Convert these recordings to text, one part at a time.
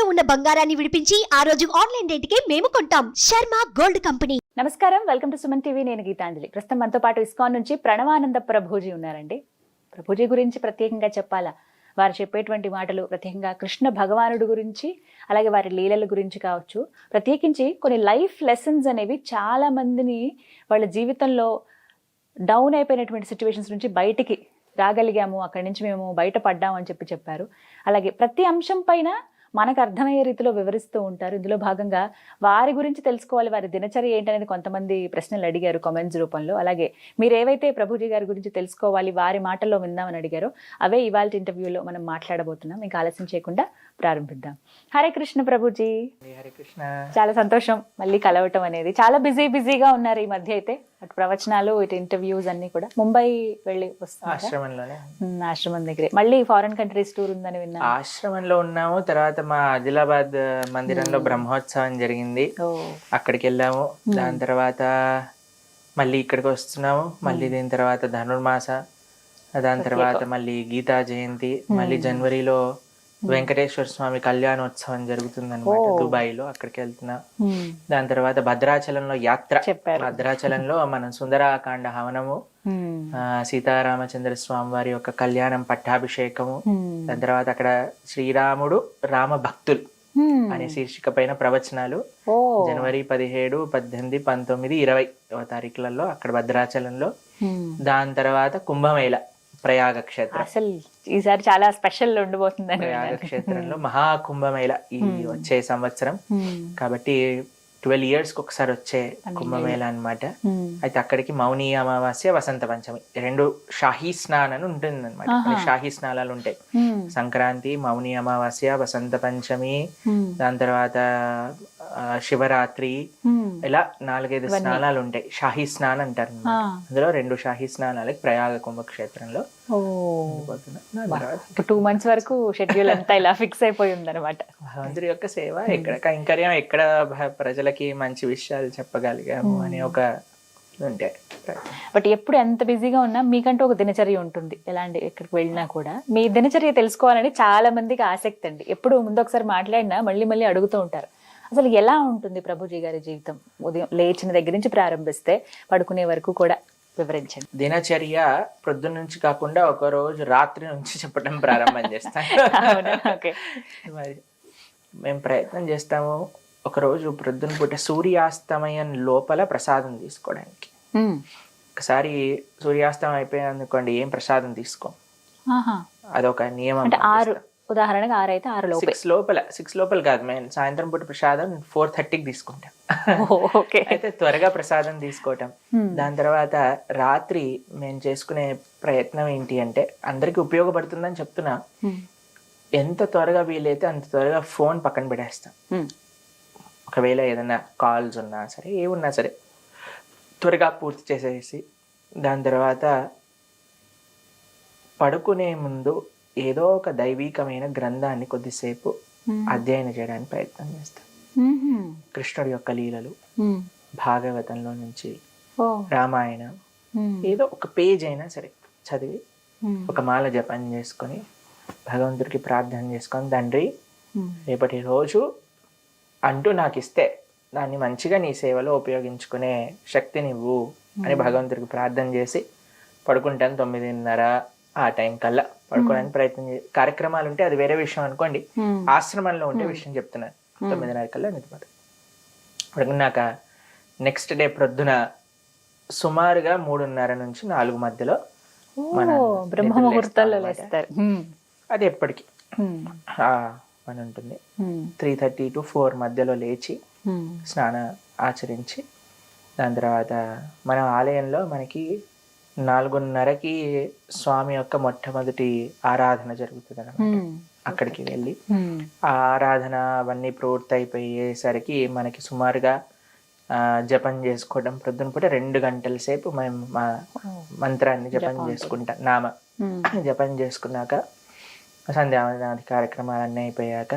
తాకట్టులో ఉన్న బంగారాన్ని విడిపించి ఆ రోజు ఆన్లైన్ రేటుకే మేము కొంటాం. Sharma gold company. నమస్కారం. Welcome to Suman TV. నేను గీతాంజలి. ప్రస్తుతం మనతో పాటు ఇస్కాన్ నుంచి ప్రణవానంద ప్రభుజీ ఉన్నారండి. ప్రభుజీ గురించి ప్రత్యేకంగా చెప్పాలా? వారు చెప్పేటువంటి మాటలు ప్రత్యేకంగా కృష్ణ భగవానుడు గురించి అలాగే వారి లీలల గురించి కావచ్చు. ప్రత్యేకించి కొన్ని లైఫ్ లెసన్స్ అనేవి చాలా మందిని వాళ్ళ జీవితంలో డౌన్ అయిపోయినటువంటి సిచ్యువేషన్స్ నుంచి బయటికి రాగలిగాము. అక్కడి నుంచి మేము బయటపడ్డాము అని చెప్పి చెప్పారు. అలాగే ప్రతి అంశం పైన మనకు అర్థమయ్యే రీతిలో వివరిస్తూ ఉంటారు. ఇందులో భాగంగా వారి గురించి తెలుసుకోవాలి వారి దినచర్య ఏంటనేది కొంతమంది ప్రశ్నలు అడిగారు కామెంట్స్ రూపంలో. అలాగే మీరు ఏవైతే ప్రభుజీ గారి గురించి తెలుసుకోవాలి వారి మాటల్లో విందామని అడిగారో అవే ఇవాళ ఇంటర్వ్యూలో మనం మాట్లాడబోతున్నాం. ఇంకా ఆలస్యం చేయకుండా ప్రారంభిద్దాం. హరే కృష్ణ ప్రభుజీ. హరే కృష్ణ. చాలా సంతోషం మళ్ళీ కలవటం అనేది. చాలా బిజీ బిజీగా ఉన్నారు ఈ మధ్య అయితే. అటు ప్రవచనాలు ఇటు ఇంటర్వ్యూస్ అన్ని కూడా. ముంబై వెళ్ళి ఆశ్రమంలోనే. ఆశ్రమం దగ్గరే. మళ్ళీ ఫారెన్ కంట్రీస్ టూర్ ఉందని విన్నా ఆశ్రమంలో ఉన్నాము. తర్వాత మా ఆదిలాబాద్ మందిరంలో బ్రహ్మోత్సవం జరిగింది. అక్కడికి వెళ్ళాము. దాని తర్వాత మళ్ళీ ఇక్కడికి వస్తున్నాము. మళ్ళీ దీని తర్వాత ధనుర్మాస. దాని తర్వాత మళ్ళీ గీతా జయంతి. మళ్ళీ జనవరిలో వెంకటేశ్వర స్వామి కళ్యాణోత్సవం జరుగుతుంది అనమాట దుబాయ్లో అక్కడికి వెళ్తున్నా. దాని తర్వాత భద్రాచలంలో యాత్ర. భద్రాచలంలో మనం సుందరాకాండ హవనము సీతారామచంద్ర స్వామి వారి యొక్క కళ్యాణం పట్టాభిషేకము. దాని తర్వాత అక్కడ శ్రీరాముడు రామ భక్తులు. అనే శీర్షిక పైన ప్రవచనాలు జనవరి పదిహేడు పద్దెనిమిది పంతొమ్మిది ఇరవై తారీఖులలో అక్కడ భద్రాచలంలో. దాని తర్వాత కుంభమేళ ప్రయాగ క్షేత్రం అసలు ఈసారి చాలా స్పెషల్ ఉండబోతుందని. క్షేత్రంలో మహాకుంభమేళ ఈ వచ్చే సంవత్సరం. కాబట్టి ట్వెల్వ్ ఇయర్స్కి ఒకసారి వచ్చే కుంభమేళ అన్నమాట హ్మ్. అయితే అక్కడికి మౌని అమావాస్య వసంత పంచమి రెండు షాహీ స్నాన్ అని ఉంటుంది అనమాట షాహీ స్నానాలు ఉంటాయి. సంక్రాంతి మౌని అమావాస్య వసంత పంచమి. దాని తర్వాత శివరాత్రి. ఇలా నాలుగైదు స్నానాలు ఉంటాయి షాహీ స్నాన్ అంటారు. అందులో రెండు షాహీ స్నానాలకి ప్రయాగ కుంభక్షేత్రంలో టూ మంత్స్ వరకు షెడ్యూల్ అంతా ఇలా ఫిక్స్ అయిపోయి ఉందన్నమాట. భగవంతుడి యొక్క సేవ ఎక్కడ కైంకర్యం ఎక్కడ ప్రజలకి మంచి విషయాలు చెప్పగలిగాము అనే ఒక ఇది ఉంటే బట్ ఎప్పుడు ఎంత బిజీగా ఉన్నా మీకంటూ ఒక దినచర్య ఉంటుంది. ఎలాంటి ఎక్కడికి వెళ్ళినా కూడా. మీ దినచర్య తెలుసుకోవాలని చాలా మందికి ఆసక్తి అండి. ఎప్పుడు ముందు ఒకసారి మాట్లాడినా మళ్ళీ మళ్ళీ అడుగుతూ ఉంటారు. అసలు ఎలా ఉంటుంది ప్రభుజీ గారి జీవితం? ఉదయం లేచిన దగ్గర నుంచి ప్రారంభిస్తే పడుకునే వరకు కూడా వివరించండి. దినచర్య ప్రొద్దున నుంచి కాకుండా ఒక రోజు రాత్రి నుంచి చెప్పడం ప్రారంభం చేస్తాను. మరి మేము ప్రయత్నం చేస్తాము ఒక రోజు ప్రొద్దున పూట సూర్యాస్తమయం లోపల ప్రసాదం తీసుకోవడానికి. ఒకసారి సూర్యాస్తమయం అయిపోయిందనుకోండి ఏం ప్రసాదం తీసుకోం. అదొక నియమం ఆరు ఉదాహరణగా ఆరు అయితే ఆరు లోపే. సిక్స్ లోపల సిక్స్ లోపల కాదు మేము సాయంత్రం పూట ప్రసాదం ఫోర్ థర్టీకి తీసుకుంటాం. ఓకే. అయితే త్వరగా ప్రసాదం తీసుకోవటం. దాని తర్వాత రాత్రి మేము చేసుకునే ప్రయత్నం ఏంటి అంటే అందరికి ఉపయోగపడుతుందని చెప్తున్నా. ఎంత త్వరగా వీలైతే అంత త్వరగా ఫోన్ పక్కన పెట్టేస్తాం. ఒకవేళ ఏదైనా కాల్స్ ఉన్నా సరే ఏ ఉన్నా సరే త్వరగా పూర్తి చేసేసి దాని తర్వాత పడుకునే ముందు ఏదో ఒక దైవీకమైన గ్రంథాన్ని కొద్దిసేపు. అధ్యయనం చేయడానికి ప్రయత్నం చేస్తాం హ్మ్. కృష్ణుడి యొక్క లీలలు. భాగవతంలో నుంచి రామాయణం. ఏదో ఒక పేజ్ అయినా సరే చదివి. ఒక మాల జపం చేసుకొని భగవంతుడికి ప్రార్థన చేసుకొని తండ్రి. రేపటి రోజు అంటూ నాకు ఇస్తే దాన్ని మంచిగా నీ సేవలో ఉపయోగించుకునే శక్తినివ్వు అని భగవంతుడికి ప్రార్థన చేసి పడుకుంటాను తొమ్మిదిన్నర ఆ టైం కల్లా పడుకోవడానికి ప్రయత్నం కార్యక్రమాలు ఉంటే అది వేరే విషయం అనుకోండి. ఆశ్రమంలో ఉంటే విషయం చెప్తున్నాను తొమ్మిదిన్నర కల్లా నిద్రపోతాను పడుకున్నాక నెక్స్ట్ డే ప్రొద్దున సుమారుగా మూడున్నర నుంచి నాలుగు మధ్యలో బ్రహ్మ ముహూర్తాల్లో లేస్తారు. అది ఎప్పటికీ. పని ఉంటుంది. త్రీ థర్టీ టు ఫోర్ మధ్యలో లేచి. స్నాన ఆచరించి దాని తర్వాత మన ఆలయంలో మనకి నాలుగున్నరకి స్వామి యొక్క మొట్టమొదటి ఆరాధన జరుగుతుంది అన్నమాట హ్మ్. అక్కడికి వెళ్ళి. ఆ ఆరాధన అవన్నీ పూర్తి అయిపోయేసరికి మనకి సుమారుగా జపం చేసుకోవడం ప్రొద్దున పూట రెండు గంటల సేపు మేము మా మంత్రాన్ని జపం చేసుకుంటాం నామ. జపం చేసుకున్నాక సంధ్యావందనాది కార్యక్రమాలన్నీ అయిపోయాక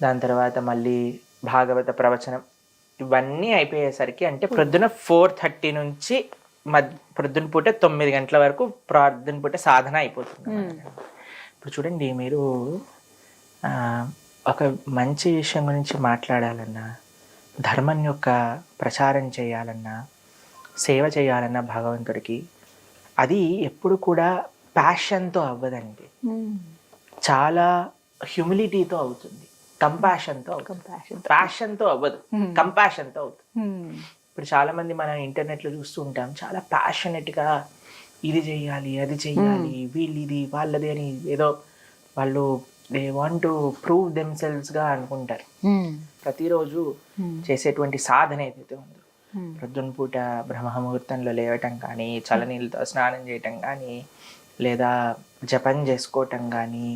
దాని తర్వాత మళ్ళీ భాగవత ప్రవచనం ఇవన్నీ అయిపోయేసరికి అంటే ప్రొద్దున ఫోర్ థర్టీ నుంచి ప్రొద్దున పూట తొమ్మిది గంటల వరకు ప్రొద్దున పూట సాధన అయిపోతుంది ఇప్పుడు చూడండి మీరు ఒక మంచి విషయం గురించి మాట్లాడాలన్నా ధర్మం యొక్క ప్రచారం చేయాలన్నా సేవ చేయాలన్నా భగవంతుడికి అది ఎప్పుడు కూడా ప్యాషన్తో అవ్వదండి. చాలా హ్యూమిలిటీతో అవుతుంది. కంపాషన్తో అవుతుంది. కంపాషన్ ప్యాషన్తో అవ్వదు. కంపాషన్తో అవుతుంది. ఇప్పుడు చాలా మంది మనం ఇంటర్నెట్లో చూస్తూ ఉంటాం చాలా ప్యాషనెట్గా ఇది చెయ్యాలి అది చెయ్యాలి వీళ్ళు ఇది వాళ్ళది అని ఏదో వాళ్ళు దే వాంట్ టు ప్రూవ్ దెమ్సెల్స్గా అనుకుంటారు. ప్రతిరోజు చేసేటువంటి సాధన ఏదైతే ఉందో ప్రొద్దున పూట బ్రహ్మముహూర్తంలో లేవటం కానీ చలనీళ్ళతో స్నానం చేయటం కానీ లేదా జపం చేసుకోవటం కానీ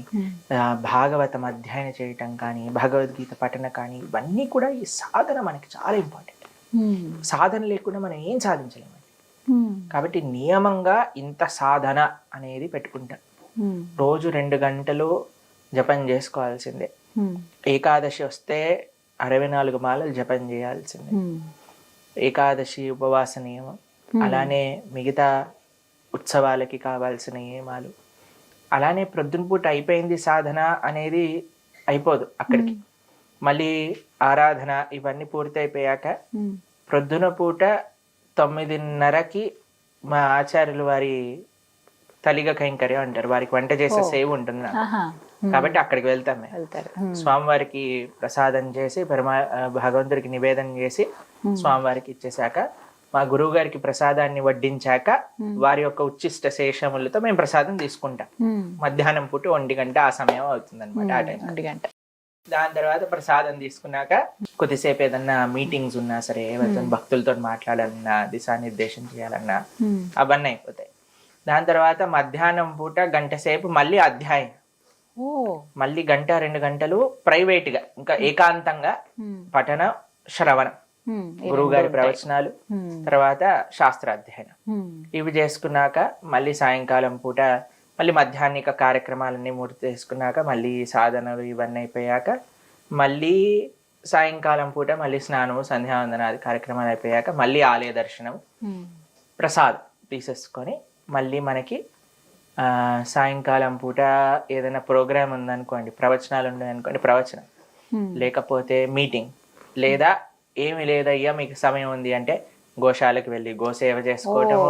భాగవతం అధ్యయనం చేయటం కానీ భగవద్గీత పఠన కానీ ఇవన్నీ కూడా ఈ సాధన మనకి చాలా ఇంపార్టెంట్ సాధన లేకుండా మనం ఏం సాధించలేము కాబట్టి నియమంగా ఇంత సాధన అనేది పెట్టుకుంటాం. రోజు రెండు గంటలు జపం చేసుకోవాల్సిందే. ఏకాదశి వస్తే అరవై నాలుగు మాలలు జపం చేయాల్సిందే. ఏకాదశి ఉపవాస నియమం. అలానే మిగతా ఉత్సవాలకి కావాల్సిన నియమాలు. అలానే ప్రొద్దున పూట అయిపోయింది సాధన అనేది అయిపోదు అక్కడికి. మళ్ళీ ఆరాధన ఇవన్నీ పూర్తి అయిపోయాక ప్రొద్దున పూట తొమ్మిదిన్నరకి మా ఆచార్యులు వారి తలిగ కైంకర్యం అంటారు. వారికి వంట చేసే సేవ ఉంటుంది. కాబట్టి అక్కడికి వెళ్తాం మేము. స్వామివారికి ప్రసాదం చేసి పరమా భగవంతుడికి నివేదన చేసి స్వామివారికి ఇచ్చేశాక మా గురువు గారికి ప్రసాదాన్ని వడ్డించాక వారి యొక్క ఉచ్చిష్ట శేషములతో మేము ప్రసాదం తీసుకుంటాం. మధ్యాహ్నం పూట ఒంటి గంట ఆ సమయం అవుతుంది అనమాట ఆ టైం గంట. దాని తర్వాత ప్రసాదం తీసుకున్నాక కొద్దిసేపు ఏదన్నా మీటింగ్స్ ఉన్నా సరే ఎవరితో భక్తులతో మాట్లాడాలన్నా దిశానిర్దేశం చేయాలన్నా అవన్నీ అయిపోతాయి. దాని తర్వాత మధ్యాహ్నం పూట గంట సేపు మళ్ళీ అధ్యాయం. మళ్ళీ గంట రెండు గంటలు ప్రైవేట్గా ఇంకా ఏకాంతంగా పఠన శ్రవణం. గురువు గారి ప్రవచనాలు తర్వాత శాస్త్రాధ్యయనం. ఇవి చేసుకున్నాక మళ్ళీ సాయంకాలం పూట మళ్ళీ మధ్యాహ్నిక కార్యక్రమాలన్నీ పూర్తి చేసుకున్నాక మళ్ళీ సాధనలు ఇవన్నీ అయిపోయాక మళ్ళీ సాయంకాలం పూట మళ్ళీ స్నానము సంధ్యావందనాది కార్యక్రమాలు అయిపోయాక మళ్ళీ ఆలయ దర్శనం ప్రసాద్ తీసేసుకొని మళ్ళీ మనకి సాయంకాలం పూట ఏదైనా ప్రోగ్రామ్ ఉందనుకోండి ప్రవచనాలు ఉన్నాయనుకోండి ప్రవచనం. లేకపోతే మీటింగ్. లేదా ఏమి లేదయ్యా మీకు సమయం ఉంది అంటే గోశాలకు వెళ్ళి గోసేవ చేసుకోవటము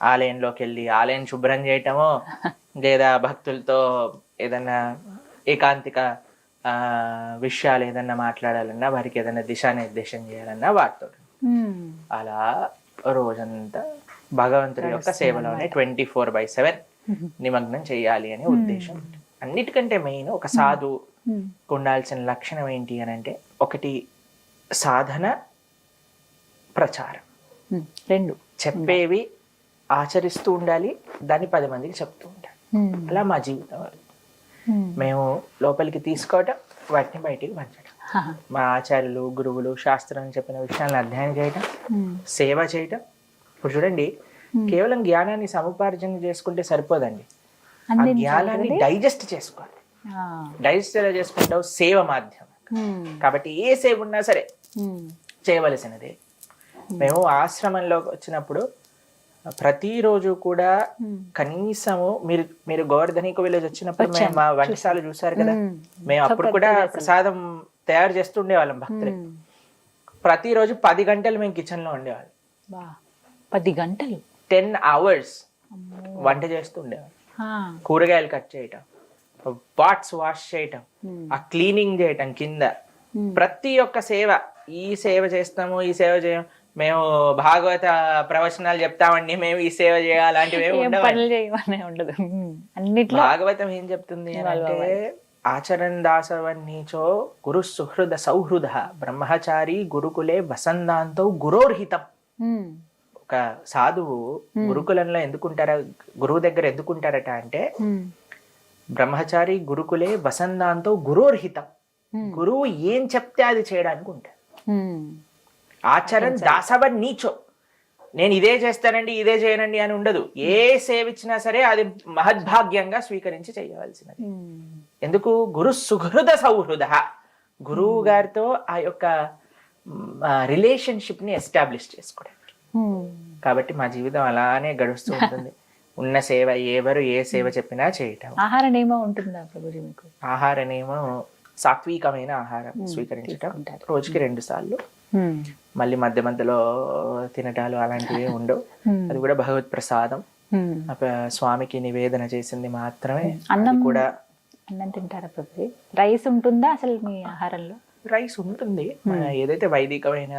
ఆలయంలోకి వెళ్ళి ఆలయం శుభ్రం చేయటము లేదా భక్తులతో ఏదన్నా ఏకాంతిక విషయాలు ఏదన్నా మాట్లాడాలన్నా వారికి ఏదైనా దిశానిర్దేశం చేయాలన్నా వాటితో. అలా రోజంతా భగవంతుడి యొక్క సేవలోనే ట్వంటీ ఫోర్ బై సెవెన్ నిమగ్నం చేయాలి అనే ఉద్దేశం. అన్నిటికంటే మెయిన్ ఒక సాధు ఉండాల్సిన లక్షణం ఏంటి అని అంటే ఒకటి సాధన ప్రచారం. రెండు. చెప్పేవి ఆచరిస్తూ ఉండాలి దాన్ని పది మందికి చెప్తూ ఉండాలి. అలా మా జీవితం అది. మేము లోపలికి తీసుకోవటం వాటిని బయటికి పంచడం మా ఆచార్యులు గురువులు శాస్త్రం చెప్పిన విషయాలను అధ్యయనం చేయటం సేవ చేయటం. ఇప్పుడు చూడండి కేవలం జ్ఞానాన్ని సముపార్జన చేసుకుంటే సరిపోదండి. ఆ జ్ఞానాన్ని డైజెస్ట్ చేసుకోవాలి. డైజెస్ట్ ఎలా చేసుకుంటావు? సేవ మాధ్యమం. కాబట్టి ఏ సేవ ఉన్నా సరే చేయవలసినదే. మేము ఆశ్రమంలోకి వచ్చినప్పుడు ప్రతిరోజు కూడా కనీసము మీరు మీరు గోవర్ధనిక విలేజ్ వచ్చినప్పుడు మేము మా వంటశాల చూసారు కదా. మేము. అప్పుడు కూడా ప్రసాదం తయారు చేస్తూ ఉండేవాళ్ళం భక్తులు ప్రతిరోజు పది గంటలు మేము కిచెన్లో ఉండేవాళ్ళం పది గంటలు? టెన్ అవర్స్ వంట చేస్తూ ఉండేవాళ్ళం. ఆ, కూరగాయలు కట్ చేయటం పాట్స్ వాష్ చేయటం ఆ క్లీనింగ్ చేయటం కింద. ప్రతి ఒక్క సేవ ఈ సేవ చేస్తాము ఈ సేవ చేయం మేము భాగవత ప్రవచనాలు చెప్తామండి మేము ఈ సేవ చేయాలి అలాంటివి ఏమి ఏం ఉండవండి. పనులు చేయమనే ఉండదు. అన్నిట్లో భాగవతం ఏం చెప్తుంది అంటే ఆచరణ దాసవన్నీచో గురు సుహృద సౌహృద బ్రహ్మచారి గురుకులే వసందాంతో గురోర్హితం. ఒక సాధువు గురుకులంలో ఎందుకుంటారా గురువు దగ్గర ఎందుకుంటారట అంటే బ్రహ్మచారి గురుకులే వసందాంతో గురోర్హితం. గురువు ఏం చెప్తే అది చేయడానికి ఉంటారు ఆచరణ దాసవ నీచో నేను ఇదే చేస్తానండి ఇదే చేయనండి అని ఉండదు. ఏ సేవ ఇచ్చినా సరే అది మహద్భాగ్యంగా స్వీకరించి చేయవలసినది. ఎందుకు? గురు సుహృద సౌహృద. గురువు గారితో ఆ యొక్క రిలేషన్షిప్ని ఎస్టాబ్లిష్ చేసుకోవడానికి కాబట్టి మా జీవితం అలానే గడుస్తూ ఉంటుంది. ఉన్న సేవ ఎవరు ఏ సేవ చెప్పినా చేయటం. ఆహార నియమం ఉంటుందా ప్రభుజీ మీకు? ఆహార నియమం సాత్వికమైన ఆహారం. స్వీకరించటం. రోజుకి రెండు సార్లు. మళ్ళీ మధ్య మధ్యలో తినటాలు అలాంటివి ఉండవు. అది కూడా భగవత్ ప్రసాదం. స్వామికి నివేదన చేసింది మాత్రమే. అన్నం కూడా అన్నం తింటారా ప్రభుజీ? రైస్ ఉంటుందా అసలు మీ ఆహారంలో? రైస్ ఉంటుంది. ఏదైతే వైదికమైన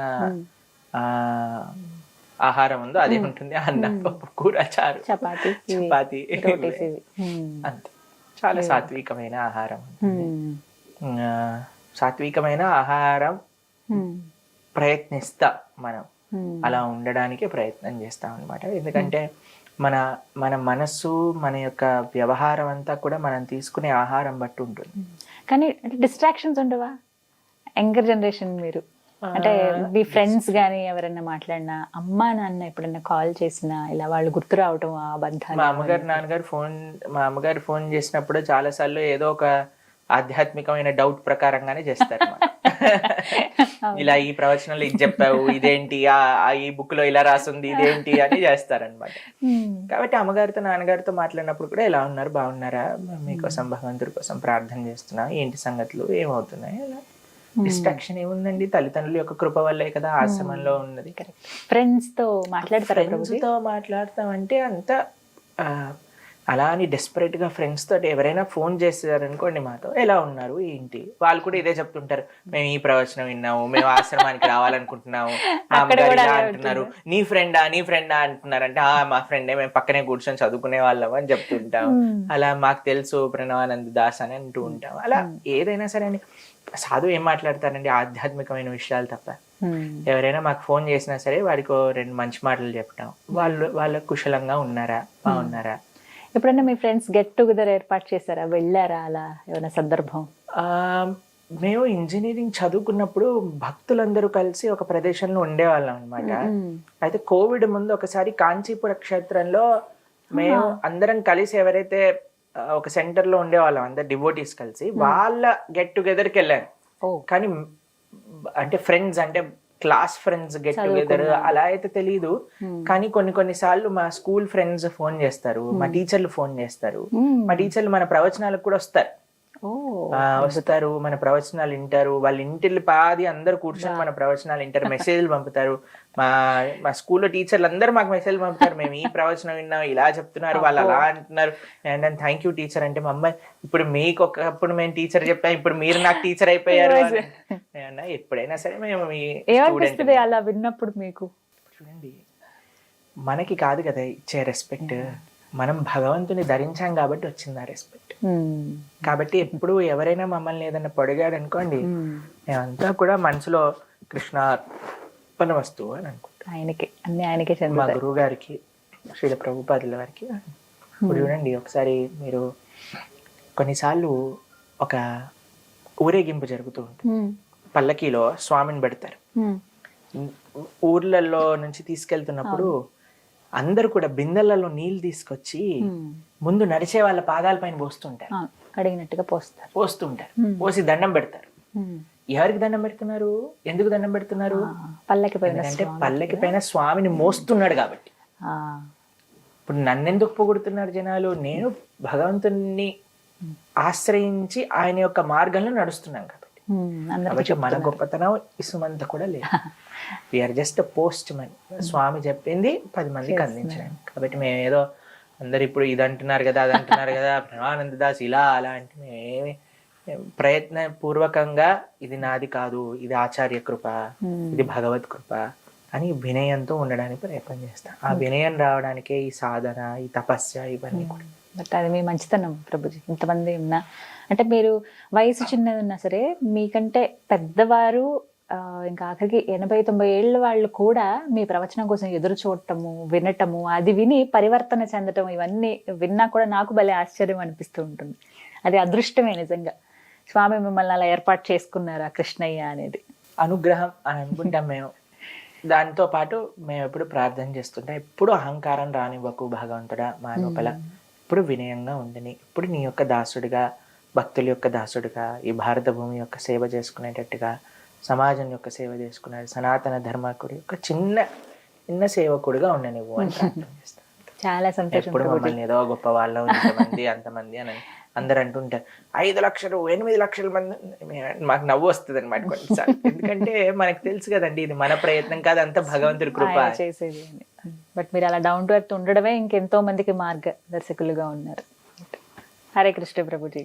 ఆహారం ఉందో అదే ఉంటుంది. అన్నం పప్పు కూర చారు. చపాతి చపాతి అంతే. చాలా సాత్వికమైన ఆహారం సాత్వికమైన ఆహారం ప్రయత్నిస్తా మనం. ఉమ్. అలా ఉండడానికి ప్రయత్నం చేస్తాం అనమాట ఎందుకంటే మన మన మనస్సు మన యొక్క వ్యవహారం అంతా కూడా మనం తీసుకునే ఆహారం బట్టి ఉంటుంది. కానీ డిస్ట్రాక్షన్స్ ఉండవా? యంగర్ జనరేషన్ మీరు. అంటే మీ ఫ్రెండ్స్ గానీ ఎవరైనా మాట్లాడినా అమ్మా నాన్న ఎప్పుడైనా కాల్ చేసినా ఇలా వాళ్ళు గుర్తు రావటం ఆ బంధాలు మా అమ్మగారు నాన్నగారు ఫోన్ మా అమ్మగారు ఫోన్ చేసినప్పుడు చాలా సార్లు ఏదో ఒక ఆధ్యాత్మికమైన డౌట్ ప్రకారంగానే చేస్తారు. ఇలా ఈ ప్రవచనంలో ఇది చెప్పావు ఇదేంటి ఈ బుక్లో ఇలా రాసింది ఇదేంటి అని చేస్తారనమాట కాబట్టి అమ్మగారితో నాన్నగారితో మాట్లాడినప్పుడు కూడా ఎలా ఉన్నారు బాగున్నారా? మీకోసం భగవంతుడి కోసం ప్రార్థన చేస్తున్నా ఏంటి సంగతులు ఏమవుతున్నాయి డిస్ట్రాక్షన్ ఏముందండి? తల్లిదండ్రుల యొక్క కృప వల్లే కదా ఆశ్రమంలో ఉన్నది ఫ్రెండ్స్తో మాట్లాడతారా ఫ్రెండ్స్తో మాట్లాడతామంటే అంత ఆ, అలా అని డెస్పరేట్గా ఫ్రెండ్స్ తోటి ఎవరైనా ఫోన్ చేశారనుకోండి మాతో ఎలా ఉన్నారు? ఏంటి? వాళ్ళు కూడా ఇదే చెప్తుంటారు మేము ఈ ప్రవచనం విన్నాము మేము ఆశ్రమానికి రావాలనుకుంటున్నాము అంటున్నారు నీ ఫ్రెండా నీ ఫ్రెండా అంటున్నారంటే ఆ మా ఫ్రెండే మేము పక్కనే కూర్చొని చదువుకునే వాళ్ళం అని చెప్తుంటాం. అలా మాకు తెలుసు ప్రణవానంద్ దాస్ అని అంటూ ఉంటాం. అలా ఏదైనా సరే అని సాధువు ఏం మాట్లాడతారండి? ఆధ్యాత్మికమైన విషయాలు తప్ప. ఎవరైనా మాకు ఫోన్ చేసినా సరే వాడికి రెండు మంచి మాటలు చెప్పడం వాళ్ళు వాళ్ళ కుశలంగా ఉన్నారా? బాగున్నారా? ఎప్పుడైనా మీ ఫ్రెండ్స్ గెట్ టుగెదర్ ఏర్పాటు చేశారా? వెళ్ళారా అలా? ఏమైనా సందర్భం? మేము ఇంజనీరింగ్ చదువుకున్నప్పుడు భక్తులందరూ కలిసి ఒక ప్రదేశంలో ఉండేవాళ్ళం అనమాట అయితే కోవిడ్ ముందు ఒకసారి కాంచీపుర క్షేత్రంలో మేము అందరం కలిసి ఎవరైతే ఒక సెంటర్లో ఉండేవాళ్ళం అందరు డివోటీస్ కలిసి వాళ్ళ గెట్ టుగెదర్కి వెళ్ళాను కానీ అంటే ఫ్రెండ్స్ అంటే క్లాస్ ఫ్రెండ్స్ గెట్ టుగెదర్ అలా అయితే తెలియదు. కానీ కొన్ని కొన్ని సార్లు మా స్కూల్ ఫ్రెండ్స్ ఫోన్ చేస్తారు మా టీచర్లు ఫోన్ చేస్తారు. మా టీచర్లు మన ప్రవచనాలకు కూడా వస్తారు. వస్తారు మన ప్రవచనాలు వింటారు. వాళ్ళ ఇంటిల్లి పాది అందరు కూర్చొని మన ప్రవచనాలు వింటారు. మెసేజ్లు పంపుతారు. మా మా స్కూల్లో టీచర్లు అందరూ మాకు మెసేజ్ పంపుతారు. మేము ఈ ప్రవచనం విన్నాం ఇలా చెప్తున్నారు వాళ్ళు అలా అంటున్నారు. అండ్ థ్యాంక్ యూ టీచర్ అంటే మా అమ్మాయి ఇప్పుడు మీకు ఒకప్పుడు మేము టీచర్ చెప్పాం ఇప్పుడు మీరు నాకు టీచర్ అయిపోయారు ఎప్పుడైనా సరే మేము ఏమనిపిస్తుంది అలా విన్నప్పుడు మీకు? చూడండి మనకి కాదు కదా ఇచ్చే రెస్పెక్ట్ మనం భగవంతుని ధరించాం కాబట్టి వచ్చింది ఆ రెస్పెక్ట్ కాబట్టి ఎప్పుడు ఎవరైనా మమ్మల్ని ఏదైనా పొడిగాడు అనుకోండి మేమంతా కూడా మనసులో కృష్ణ అర్పణ వస్తువు అని అనుకుంటాం. ఆయనకి అన్ని ఆయనకే మా గురువు గారికి శ్రీల ప్రభుపాదుల వారికి. ఇప్పుడు చూడండి ఒకసారి మీరు కొన్నిసార్లు ఒక ఊరేగింపు జరుగుతూ ఉంటుంది. పల్లకీలో స్వామిని పెడతారు. ఊర్లలో నుంచి తీసుకెళ్తున్నప్పుడు అందరూ కూడా బిందెలలో నీళ్ళు తీసుకొచ్చి. ముందు నడిచే వాళ్ళ పాదాల పైన పోస్తుంటారు. అడిగినట్టుగా పోస్తారు. పోస్తుంటారు. పోసి దండం పెడతారు. ఎవరికి దండం పెడుతున్నారు? ఎందుకు దండం పెడుతున్నారు? పల్లకి ఎందుకంటే స్వామి. పల్లకి పైన స్వామిని మోస్తున్నాడు కాబట్టి. ఇప్పుడు నన్నెందుకు పొగుడుతున్నారు జనాలు? నేను భగవంతుని ఆశ్రయించి ఆయన యొక్క మార్గంలో నడుస్తున్నాను అందరికీ కాబట్టి మన గొప్పతనం ఇసుమంత కూడా లేదు. విఆర్ జస్ట్ పోస్ట్ మన్ స్వామి చెప్పింది పది మందికి అందించడానికి కాబట్టి మేము ఏదో అందరు ఇప్పుడు ఇది అంటున్నారు కదా అది అంటున్నారు కదా ప్రణవానంద దాస్ ఇలా అలా అంటే మేమేమి ప్రయత్న పూర్వకంగా ఇది నాది కాదు ఇది ఆచార్య కృప ఇది భగవత్ కృప అని వినయంతో ఉండడానికి ప్రయత్నం చేస్తాం. ఆ వినయం రావడానికే ఈ సాధన ఈ తపస్య ఇవన్నీ కూడా. బట్ అది మీ మంచితనం ప్రభుజీ. ఇంతమంది ఉన్నా అంటే మీరు వయసు చిన్నది ఉన్నా సరే మీకంటే పెద్దవారు ఇంకా ఆఖరికి ఎనభై తొంభై ఏళ్ళ వాళ్ళు కూడా మీ ప్రవచనం కోసం ఎదురు చూడటము వినటము అది విని పరివర్తన చెందటం ఇవన్నీ విన్నా కూడా నాకు భలే ఆశ్చర్యం అనిపిస్తూ ఉంటుంది. అది అదృష్టమే నిజంగా. స్వామి మిమ్మల్ని అలా ఏర్పాటు చేసుకున్నారా కృష్ణయ్య అనేది? అనుగ్రహం అని అనుకుంటాం మేము. దాంతో పాటు మేము ఎప్పుడు ప్రార్థన చేస్తుంటాం ఎప్పుడు అహంకారం రానివ్వకు భగవంతుడా మా లోపల. ఇప్పుడు వినయంగా ఉండని ఇప్పుడు నీ యొక్క దాసుడిగా భక్తుల యొక్క దాసుడిగా ఈ భారత భూమి యొక్క సేవ చేసుకునేటట్టుగా సమాజం యొక్క సేవ చేసుకునే సనాతన ధర్మకుడి యొక్క చిన్న చిన్న సేవకుడిగా ఉండ నువ్వు అని ప్రార్థన చేస్తాను చాలా సంతోషం ఎప్పుడు మమ్మల్ని ఏదో గొప్ప వాళ్ళు ఇంతమంది అంతమంది అని అందరు అంటుంటారు. ఐదు లక్షలు ఎనిమిది లక్షల మంది మాకు నవ్వు వస్తుంది అనమాట కొన్నిసార్లు. ఎందుకంటే మనకు తెలుసు కదండి ఇది మన ప్రయత్నం కాదు అంత భగవంతుడి కృప. చేసేది బట్ మీరు అలా డౌన్ టు ఎర్త్ ఉండడమే ఇంకెంతో మందికి మార్గదర్శకులుగా ఉన్నారు. హరే కృష్ణ ప్రభుజీ.